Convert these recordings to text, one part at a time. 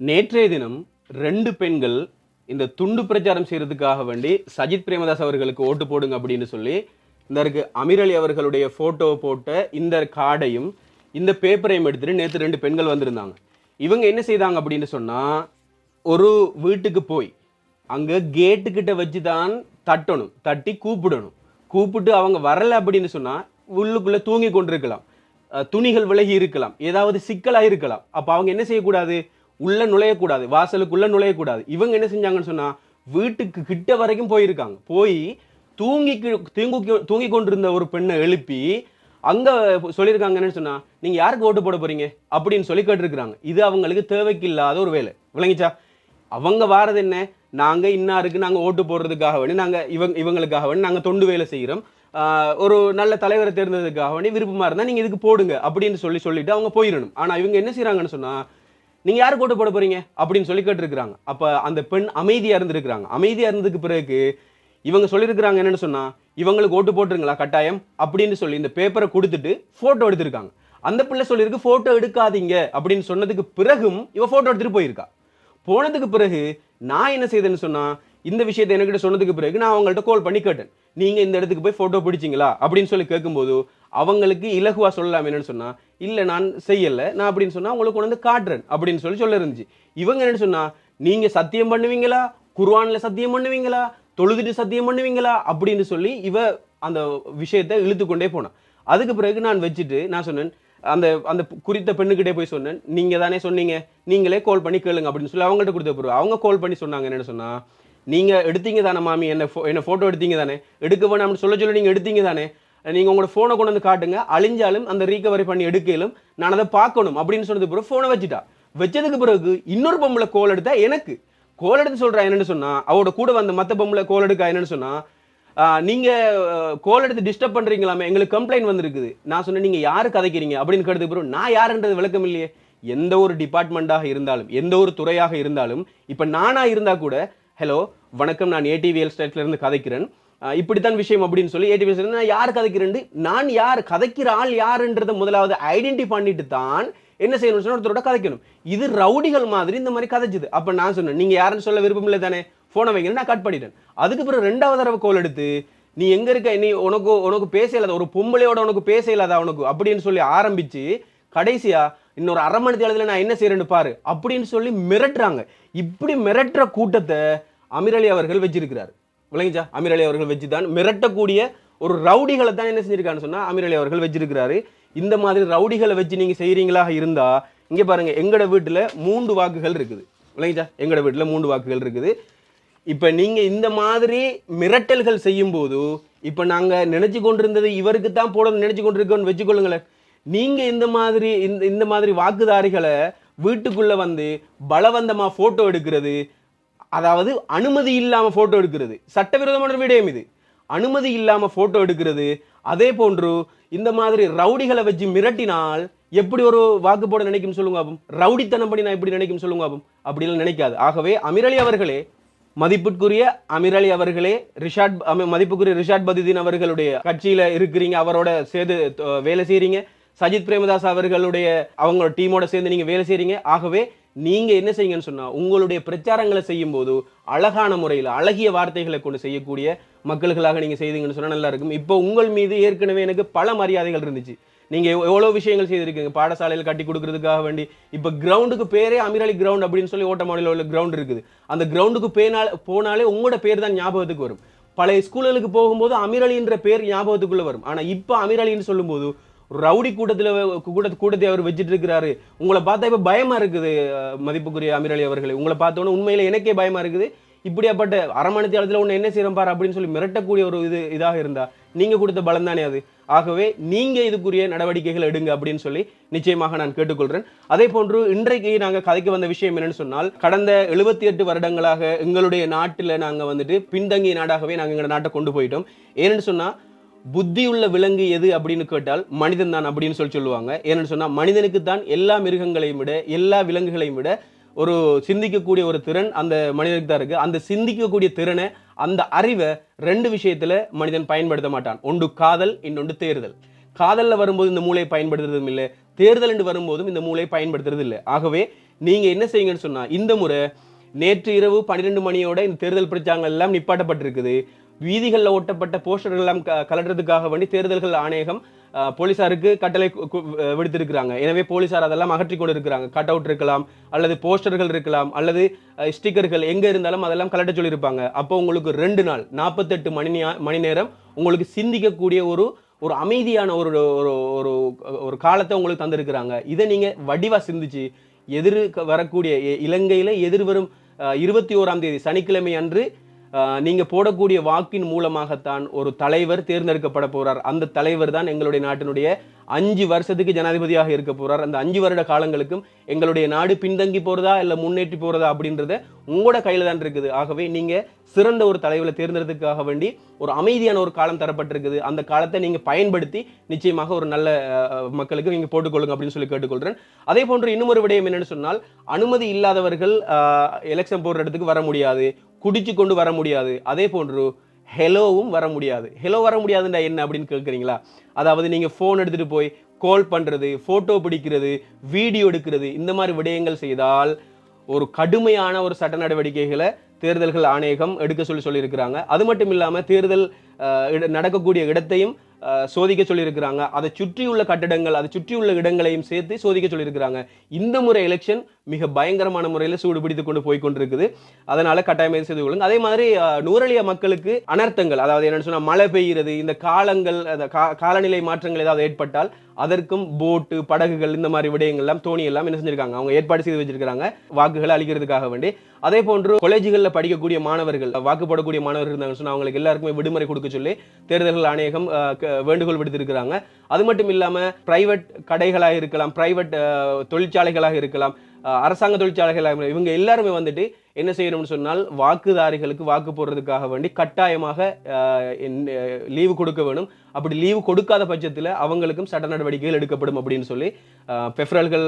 நேற்றைய தினம் ரெண்டு பெண்கள் இந்த துண்டு பிரச்சாரம் செய்கிறதுக்காக வேண்டி சஜித் பிரேமதாஸ் அவர்களுக்கு ஓட்டு போடுங்க அப்படின்னு சொல்லி இந்த இருக்கு அமீர் அவர்களுடைய ஃபோட்டோவை போட்ட இந்த கார்டையும் இந்த பேப்பரையும் எடுத்துகிட்டு நேற்று ரெண்டு பெண்கள் வந்திருந்தாங்க. இவங்க என்ன செய்தாங்க அப்படின்னு சொன்னால் ஒரு வீட்டுக்கு போய் அங்கே கேட்டுக்கிட்ட வச்சு தான் தட்டணும் தட்டி கூப்பிடணும். கூப்பிட்டு அவங்க வரலை அப்படின்னு சொன்னால் உள்ளுக்குள்ளே தூங்கி கொண்டிருக்கலாம். துணிகள் விலகி இருக்கலாம். ஏதாவது சிக்கலாக இருக்கலாம் அப்போ அவங்க என்ன செய்யக்கூடாது? உள்ளே நுழையக்கூடாது வாசலுக்குள்ளே நுழையக்கூடாது. இவங்க என்ன செஞ்சாங்கன்னு சொன்னால் வீட்டுக்கு கிட்ட வரைக்கும் போயிருக்காங்க. போய் தூங்கி தூங்கி தூங்கி கொண்டிருந்த ஒரு பெண்ணை எழுப்பி அங்கே சொல்லியிருக்காங்க என்னன்னு சொன்னால் நீங்கள் யாருக்கு ஓட்டு போட போகிறீங்க அப்படின்னு சொல்லி கேட்டிருக்கிறாங்க. இது அவங்களுக்கு தேவைக்கு இல்லாத ஒரு வேலை. விளங்கிச்சா? அவங்க வாரது என்ன? நாங்கள் இன்னாருக்கு நாங்கள் ஓட்டு போடுறதுக்காக வேண்டி நாங்கள் இவங்க இவங்களுக்காக வேண்டி நாங்கள் தொண்டு வேலை செய்கிறோம் ஒரு நல்ல தலைவரை தேர்ந்ததுக்காக வேண்டி விருப்பமாக இருந்தால் நீங்கள் இதுக்கு போடுங்க. அப்படின்னு சொல்லி சொல்லிவிட்டு அவங்க போயிடணும் ஆனால் இவங்க என்ன செய்கிறாங்கன்னு சொன்னால் நீங்க யார் ஓட்டு போட போறீங்க? அப்படின்னு சொல்லி கேட்டிருக்கிறாங்க. அப்ப அந்த பெண் அமைதியா இருந்திருக்கிறாங்க. அமைதியா இருந்ததுக்கு பிறகு இவங்க சொல்லியிருக்கிறாங்க என்னன்னு சொன்னா இவங்களுக்கு ஓட்டு போட்டுருங்களா கட்டாயம்? அப்படின்னு சொல்லி இந்த பேப்பரை கொடுத்துட்டு போட்டோ எடுத்திருக்காங்க. அந்த பிள்ளை சொல்லியிருக்கு போட்டோ எடுக்காதீங்க. அப்படின்னு சொன்னதுக்கு பிறகும் இவ போட்டோ எடுத்துட்டு போயிருக்கா. போனதுக்கு பிறகு நான் என்ன செய்தேன்னு சொன்னா இந்த விஷயத்தை என்கிட்ட சொன்னதுக்கு பிறகு நான் அவங்கள்ட்ட கால் பண்ணி கேட்டேன். நீங்க இந்த இடத்துக்கு போய் போட்டோ பிடிச்சிங்களா? அப்படின்னு சொல்லி கேட்கும்போது அவங்களுக்கு இலகுவா சொல்லலாம் என்னன்னு சொன்னா இல்லை நான் செய்யலை. நான் அப்படின்னு சொன்னால் உங்களுக்கு கொண்டு வந்து காட்டுறேன் அப்படின்னு சொல்லி சொல்ல இருந்துச்சு. இவங்க என்ன சொன்னால் நீங்கள் சத்தியம் பண்ணுவீங்களா? குர்வானில் சத்தியம் பண்ணுவீங்களா? தொழுதுட்டு சத்தியம் பண்ணுவீங்களா? அப்படின்னு சொல்லி இவ அந்த விஷயத்தை இழுத்து கொண்டே போனான் அதுக்கு பிறகு நான் வச்சுட்டு நான் சொன்னேன் அந்த அந்த குறித்த பெண்ணுக்கிட்டே போய் சொன்னேன் நீங்கள் தானே சொன்னீங்க? நீங்களே கால் பண்ணி கேளுங்க அப்படின்னு சொல்லி அவங்கள்ட்ட கொடுத்த பிறகு அவங்க கால் பண்ணி சொன்னாங்க என்னன்னு சொன்னால் நீங்கள் எடுத்தீங்க தானே மாமி என்ன ஃபோ என்ன ஃபோட்டோ எடுத்தீங்க தானே? எடுக்க வேணாம்னு சொல்ல சொல்ல நீங்கள் எடுத்தீங்க தானே? நீங்கள் உங்களோட ஃபோனை கொண்டு வந்து காட்டுங்க. அழிஞ்சாலும் அந்த ரீகவரி பண்ணி எடுக்கலும் நான் அதை பார்க்கணும் அப்படின்னு சொன்னது பிறகு ஃபோனை வச்சுட்டா. வச்சதுக்கு பிறகு இன்னொரு பொம்பளை கோல் எடுத்தா எனக்கு. கோல் எடுத்து சொல்கிறா என்னென்னு சொன்னால் அவரோட கூட வந்த மற்ற பொம்பளை கோல் எடுக்க என்னென்னு சொன்னால் நீங்கள் கோல் எடுத்து டிஸ்டர்ப் பண்ணுறீங்களாமே எங்களுக்கு கம்ப்ளைண்ட் வந்திருக்குது. நான் சொன்னேன் நீங்கள் யாரு கதைக்கிறீங்க? அப்படின்னு கேட்டதுக்கு பிறகு நான் யாருன்றது விளக்கம் இல்லையே. எந்த ஒரு டிபார்ட்மெண்ட்டாக இருந்தாலும் எந்த ஒரு துறையாக இருந்தாலும் இப்போ நானாக இருந்தால் கூட ஹலோ வணக்கம். நான் ஏடிவிஎல் ஸ்டேட்லேருந்து கதைக்கிறேன். இப்படித்தான் விஷயம் அப்படின்னு சொல்லி ஏடிவிஎல் இருந்து நான் யார் கதைக்கிறேன் நான் யார் கதைக்கிற ஆள் யாருன்றதை முதலாவது ஐடென்டி பண்ணிட்டு தான் என்ன செய்யணும்னு சொன்னா ஒருத்தரோட கதைக்கணும். இது ரவுடிகள் மாதிரி இந்த மாதிரி கதைச்சுது. அப்போ நான் சொன்னேன் நீங்கள் யாருன்னு சொல்ல விருப்பம் இல்லை தானே ஃபோனை வைங்க நான் கட் பண்ணிட்டேன் அதுக்கு பிறகு ரெண்டாவது தடவை கோல் எடுத்து நீ எங்க இருக்க? நீ உனக்கு உனக்கு பேச இல்லாத ஒரு பொம்பளையோட உனக்கு பேச இல்லாத உனக்கு? அப்படின்னு சொல்லி ஆரம்பிச்சு கடைசியா இன்னொரு அரை மணி தேதியில் நான் என்ன செய்யறேன்னு பாரு அப்படின்னு சொல்லி மிரட்டுறாங்க. இப்படி மிரட்டுற கூட்டத்தை அமிரலி அவர்கள் வச்சிருக்கிறார். விளங்கிச்சா? அமீர் அலி அவர்கள் வச்சு தான் மிரட்டக்கூடிய ஒரு ரவுடிகளை தான் என்ன செஞ்சிருக்கான்னு சொன்னால் அமீர் அலி அவர்கள் வச்சிருக்கிறாரு. இந்த மாதிரி ரவுடிகளை வச்சு நீங்கள் செய்கிறீங்களாக இருந்தால் இங்கே பாருங்கள் எங்களோட வீட்டில் மூன்று வாக்குகள் இருக்குது. விளங்கிச்சா? எங்களோட வீட்டில் மூன்று வாக்குகள் இருக்குது. இப்போ நீங்கள் இந்த மாதிரி மிரட்டல்கள் செய்யும் போது நாங்கள் நினச்சி கொண்டிருந்தது இவருக்கு தான் போடணும் நினச்சி கொண்டிருக்கோம்னு வச்சுக்கொள்ளுங்களேன். நீங்கள் இந்த மாதிரி இந்த இந்த மாதிரி வாக்குதாரிகளை வீட்டுக்குள்ளே வந்து பலவந்தமாக ஃபோட்டோ எடுக்கிறது அதாவது அனுமதி இல்லாமல் ஃபோட்டோ எடுக்கிறது. சட்டவிரோதமான விடயம் இது. அனுமதி இல்லாமல் ஃபோட்டோ எடுக்கிறது. அதே போன்று இந்த மாதிரி ரவுடிகளை வச்சு மிரட்டினால் எப்படி ஒரு வாக்கு போட நினைக்கும் சொல்லுங்க ஆகும் ரவுடித்தனம் பண்ணி நான் எப்படி நினைக்கும் சொல்லுங்க ஆகும் அப்படிலாம் நினைக்காது. ஆகவே அமிரலி அவர்களே மதிப்புக்குரிய அமிரலி அவர்களே ரிஷாட் மதிப்புக்குரிய ரிஷாட் பதிதீன் அவர்களுடைய கட்சியில் இருக்கிறீங்க அவரோட சேர்ந்து வேலை செய்கிறீங்க சஜித் பிரேமதாஸ் அவர்களுடைய அவங்களோட டீமோட சேர்ந்து நீங்கள் வேலை செய்கிறீங்க ஆகவே நீங்க என்ன செய்யுங்கன்னு சொன்னா உங்களுடைய பிரச்சாரங்களை செய்யும் போது அழகான முறையில் அழகிய வார்த்தைகளை கொண்டு செய்யக்கூடிய மக்களுக்காக நீங்க செய்தீங்கன்னு சொன்னா நல்லா இருக்கும். இப்போ உங்கள் மீது ஏற்கனவே எனக்கு பல மரியாதைகள் இருந்துச்சு. நீங்க எவ்வளோ விஷயங்கள் செய்திருக்கீங்க? பாடசாலையில் கட்டி கொடுக்கறதுக்காக வேண்டி. இப்போ கிரவுண்டுக்கு பேரே அமீரலி கிரவுண்ட் அப்படின்னு சொல்லி ஓட்டமாடியில் உள்ள கிரவுண்ட் இருக்குது. அந்த கிரவுண்டுக்கு பேனால் போனாலே உங்களோட பேர் தான் ஞாபகத்துக்கு வரும். பழைய ஸ்கூல்களுக்கு போகும்போது அமீரலின்ற பேர் ஞாபகத்துக்குள்ள வரும். ஆனா இப்போ அமீரலின்னு சொல்லும்போது ரவுடி கூட்டத்தில் கூட கூட்டத்தை அவர் வச்சிட்டு இருக்கிறாரு. உங்களை பார்த்தா இப்போ பயமா இருக்குது மதிப்புக்குரிய அமீரலி அவர்களே. உங்களை பார்த்தோன்னே உண்மையில எனக்கே பயமாக இருக்குது. இப்படியாப்பட்ட அரமணி தேளத்தில் என்ன செய்யறோம் பாரு அப்படின்னு சொல்லி மிரட்டக்கூடிய ஒரு இது இதாக இருந்தா நீங்கள் கொடுத்த பலம் தானே அது? ஆகவே நீங்கள் இதுக்குரிய நடவடிக்கைகள் எடுங்க அப்படின்னு சொல்லி நிச்சயமாக நான் கேட்டுக்கொள்கிறேன் அதே போன்று இன்றைக்கு நாங்கள் கதைக்கு வந்த விஷயம் என்னன்னு சொன்னால் கடந்த எழுபத்தி எட்டு வருடங்களாக எங்களுடைய நாட்டில் நாங்கள் வந்துட்டு பின்தங்கிய நாடாகவே நாங்கள் எங்கள் நாட்டை கொண்டு போயிட்டோம். ஏன்னு சொன்னால் புத்தியுள்ள விலங்கு எது அப்படின்னு கேட்டால் மனிதன் தான் அப்படின்னு சொல்லி சொல்லுவாங்க. ஏன்னு சொன்னால் மனிதனுக்கு தான் எல்லா மிருகங்களையும் விட எல்லா விலங்குகளையும் விட ஒரு சிந்திக்கக்கூடிய ஒரு திறன் அந்த மனிதனுக்கு தான் இருக்குது அந்த சிந்திக்கக்கூடிய திறனை அந்த அறிவை ரெண்டு விஷயத்தில் மனிதன் பயன்படுத்த மாட்டான். ஒன்று காதல் இன்னொன்று தேர்தல் காதலில் வரும்போது இந்த மூளையை பயன்படுத்துறதும் இல்லை தேர்தல் என்று வரும்போதும் இந்த மூளையை பயன்படுத்துறது இல்லை. ஆகவே நீங்கள் என்ன செய்யுங்கன்னு சொன்னால் இந்த முறை நேற்று இரவு பன்னிரெண்டு மணியோட இந்த தேர்தல் பிரச்சாரங்கள் எல்லாம் நிப்பாட்டப்பட்டிருக்குது. வீதிகளில் ஒட்டப்பட்ட போஸ்டர்கள் எல்லாம் க- கலட்டுறதுக்காக வேண்டி தேர்தல்கள் ஆணையகம் போலீசாருக்கு கட்டளை விடுத்திருக்கிறாங்க. எனவே போலீசார் அதெல்லாம் அகற்றி கொண்டு இருக்கிறாங்க கட் அவுட் இருக்கலாம் அல்லது போஸ்டர்கள் இருக்கலாம் அல்லது ஸ்டிக்கர்கள் எங்கே இருந்தாலும் அதெல்லாம் கலட்ட சொல்லியிருப்பாங்க. அப்போ உங்களுக்கு ரெண்டு நாள் நாற்பத்தெட்டு மணி மணி நேரம் உங்களுக்கு சிந்திக்கக்கூடிய ஒரு ஒரு அமைதியான ஒரு ஒரு ஒரு ஒரு காலத்தை உங்களுக்கு தந்திருக்கிறாங்க. இதை நீங்கள் வடிவாக சிந்திச்சு எதிர் வரக்கூடிய இலங்கையில் எதிர்வரும் இருபத்தி ஓராம் தேதி சனிக்கிழமை அன்று நீங்கள் போடக்கூடிய வாக்கின் மூலமாகத்தான் ஒரு தலைவர் தேர்ந்தெடுக்கப்பட போகிறார் அந்த தலைவர் தான் எங்களுடைய நாட்டினுடைய அஞ்சு வருஷத்துக்கு ஜனாதிபதியாக இருக்க போகிறார் அந்த அஞ்சு வருட காலங்களுக்கும் எங்களுடைய நாடு பின்தங்கி போகிறதா இல்லை முன்னேற்றி போகிறதா அப்படின்றத உங்களோட கையில் தான் இருக்குது. ஆகவே நீங்கள் சிறந்த ஒரு தலைவரை தேர்ந்தெடுத்துக்காக வேண்டி ஒரு அமைதியான ஒரு காலம் தரப்பட்டிருக்குது. அந்த காலத்தை நீங்கள் பயன்படுத்தி நிச்சயமாக ஒரு நல்ல மக்களுக்கு நீங்கள் போட்டுக்கொள்ளுங்க அப்படின்னு சொல்லி கேட்டுக்கொள்கிறேன் அதே போன்று இன்னும் ஒரு விடயம் என்னென்னு சொன்னால் அனுமதி இல்லாதவர்கள் எலெக்ஷன் போடுற இடத்துக்கு வர முடியாது. குடிச்சு கொண்டு வர முடியாது. அதே போன்று ஹெலோவும் வர முடியாது. ஹெலோ வர முடியாதுண்டா என்ன அப்படின்னு கேட்குறீங்களா? அதாவது நீங்கள் ஃபோன் எடுத்துகிட்டு போய் கால் பண்ணுறது ஃபோட்டோ பிடிக்கிறது வீடியோ எடுக்கிறது இந்த மாதிரி விடயங்கள் செய்தால் ஒரு கடுமையான ஒரு சட்ட நடவடிக்கைகளை தேர்தல்கள் ஆணையகம் எடுக்க சொல்லி சொல்லியிருக்கிறாங்க. அது மட்டும் இல்லாமல் தேர்தல் இட- நடக்கக்கூடிய இடத்தையும் சோதிக்க சொல்லியிருக்கிறாங்க. அதை சுற்றியுள்ள கட்டடங்கள் அதை சுற்றியுள்ள இடங்களையும் சேர்த்து சோதிக்க சொல்லியிருக்கிறாங்க. இந்த முறை எலெக்ஷன் மிக பயங்கரமான முறையில் சூடு பிடித்து கொண்டு போய் கொண்டிருக்குது அதனால கட்டாயம் செய்து கொள்ளுங்க. அதே மாதிரி அஹ், மக்களுக்கு அனர்த்தங்கள் அதாவது என்னென்னு சொன்னால் மழை பெய்கிறது இந்த காலங்கள் அந்த காலநிலை மாற்றங்கள் ஏதாவது ஏற்பட்டால் அதற்கும் போட்டு படகுகள் இந்த மாதிரி விடயங்கள்லாம் தோணி எல்லாம் என்ன செஞ்சிருக்காங்க? அவங்க ஏற்பாடு செய்து வச்சிருக்காங்க வாக்குகளை அளிக்கிறதுக்காக வேண்டி. அதே போன்று காலேஜுகளில் படிக்கக்கூடிய மாணவர்கள் வாக்கு போடக்கூடிய மாணவர்கள் இருந்தாங்கன்னு சொன்னால் அவங்களுக்கு எல்லாருக்குமே விடுமுறை கொடுக்க சொல்லி தேர்தல்கள் ஆணையகம் க- வேண்டுகோள் விடுத்திருக்கிறாங்க. அது மட்டும் இல்லாமல் பிரைவேட் கடைகளாக இருக்கலாம் பிரைவேட் தொழிற்சாலைகளாக இருக்கலாம் அரசாங்க தொழிற்சாலைகள் இவங்க எல்லாருமே வந்துட்டு என்ன செய்யணும்னு சொன்னால் வாக்குதாரிகளுக்கு வாக்கு போடுறதுக்காக வேண்டி கட்டாயமாக லீவு கொடுக்க வேணும். அப்படி லீவு கொடுக்காத பட்சத்தில் அவங்களுக்கும் சட்ட நடவடிக்கைகள் எடுக்கப்படும் அப்படின்னு சொல்லி பெஃபரல்கள் பெஃப்ரல்கள்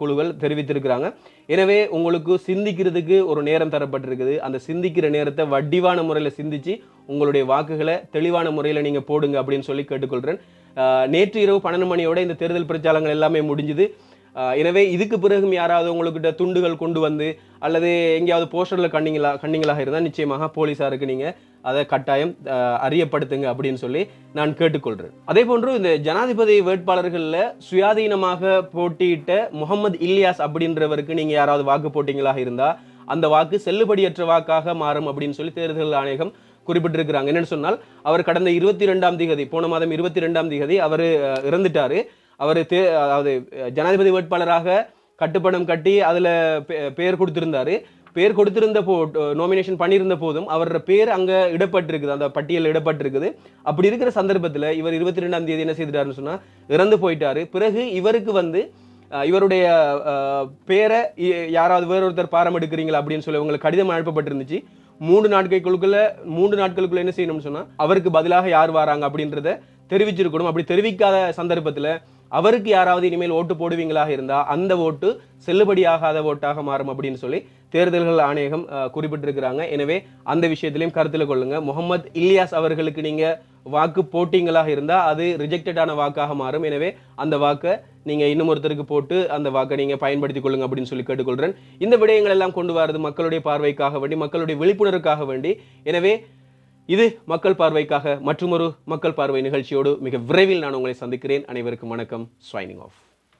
குழுக்கள் தெரிவித்திருக்கிறாங்க. எனவே உங்களுக்கு சிந்திக்கிறதுக்கு ஒரு நேரம் தரப்பட்டிருக்குது. அந்த சிந்திக்கிற நேரத்தை வடிவான முறையில் சிந்திச்சு உங்களுடைய வாக்குகளை தெளிவான முறையில் நீங்கள் போடுங்க அப்படின்னு சொல்லி கேட்டுக்கொள்கிறேன் நேற்று இரவு பன்னெண்டு மணியோட இந்த தேர்தல் பிரச்சாரங்கள் எல்லாமே முடிஞ்சுது. எனவே இதுக்கு பிறகும் யாராவது உங்கள்கிட்ட துண்டுகள் கொண்டு வந்து அல்லது எங்கேயாவது போஸ்டரில் கண்ணிங்களா கண்ணிங்களாக இருந்தால் நிச்சயமாக போலீஸாருக்கு நீங்கள் அதை கட்டாயம் அறியப்படுத்துங்க அப்படின்னு சொல்லி நான் கேட்டுக்கொள்கிறேன் அதே போன்று இந்த ஜனாதிபதி வேட்பாளர்களில் சுயாதீனமாக போட்டியிட்ட முகமது இல்யாஸ் அப்படின்றவருக்கு நீங்கள் யாராவது வாக்கு போட்டிங்களாக இருந்தால் அந்த வாக்கு செல்லுபடியற்ற வாக்காக மாறும் அப்படின்னு சொல்லி தேர்தல் ஆணையகம் குறிப்பிட்டிருக்கிறாங்க. என்னென்னு சொன்னால் அவர் கடந்த இருபத்தி ரெண்டாம் திகதி போன மாதம் இருபத்தி ரெண்டாம் திகதி அவர் இறந்துட்டார். அவர் தே அதாவது ஜனாதிபதி வேட்பாளராக கட்டுப்பணம் கட்டி அதில் பெயர் கொடுத்திருந்தாரு. பேர் கொடுத்திருந்த போ நாமினேஷன் பண்ணியிருந்த போதும் அவரோட பேர் அங்கே இடப்பட்டிருக்குது. அந்த பட்டியலில் இடப்பட்டிருக்குது. அப்படி இருக்கிற சந்தர்ப்பத்தில் இவர் இருபத்தி ரெண்டாம் தேதி என்ன செய்துட்டாருன்னு சொன்னால் இறந்து போயிட்டாரு. பிறகு இவருக்கு வந்து இவருடைய பேரை யாராவது யாராவது வேறொருத்தர் பாரம் எடுக்கிறீங்களா அப்படின்னு சொல்லி உங்களுக்கு கடிதம் அனுப்பப்பட்டிருந்துச்சு. மூன்று நாட்களுக்குள்ள மூன்று நாட்களுக்குள்ள என்ன செய்யணும்னு சொன்னால் அவருக்கு பதிலாக யார் வராங்க அப்படின்றத தெரிவிச்சிருக்கணும். அப்படி தெரிவிக்காத சந்தர்ப்பத்தில் அவருக்கு யாராவது இனிமேல் ஓட்டு போடுவீங்களாக இருந்தால் அந்த ஓட்டு செல்லுபடியாகாத ஓட்டாக மாறும் அப்படின்னு சொல்லி தேர்தல்கள் ஆணையகம் குறிப்பிட்டிருக்கிறாங்க. எனவே அந்த விஷயத்திலையும் கருத்தில் கொள்ளுங்க. முகமது இல்யாஸ் அவர்களுக்கு நீங்கள் வாக்கு போட்டிங்களாக இருந்தால் அது ரிஜெக்டடான வாக்காக மாறும். எனவே அந்த வாக்கை நீங்கள் இன்னும் ஒருத்தருக்கு போட்டு அந்த வாக்கை நீங்கள் பயன்படுத்திக் கொள்ளுங்க அப்படின்னு சொல்லி கேட்டுக்கொள்கிறேன் இந்த விடயங்கள் எல்லாம் கொண்டு வரது மக்களுடைய பார்வைக்காக வேண்டி மக்களுடைய விழிப்புணர்வுக்காக வேண்டி. எனவே இது மக்கள் பார்வைக்காக மற்றொரு மக்கள் பார்வை நிகழ்ச்சியோடு மிக விரைவில் நான் உங்களை சந்திக்கிறேன். அனைவருக்கும் வணக்கம். ஸ்வைனிங் ஆஃப்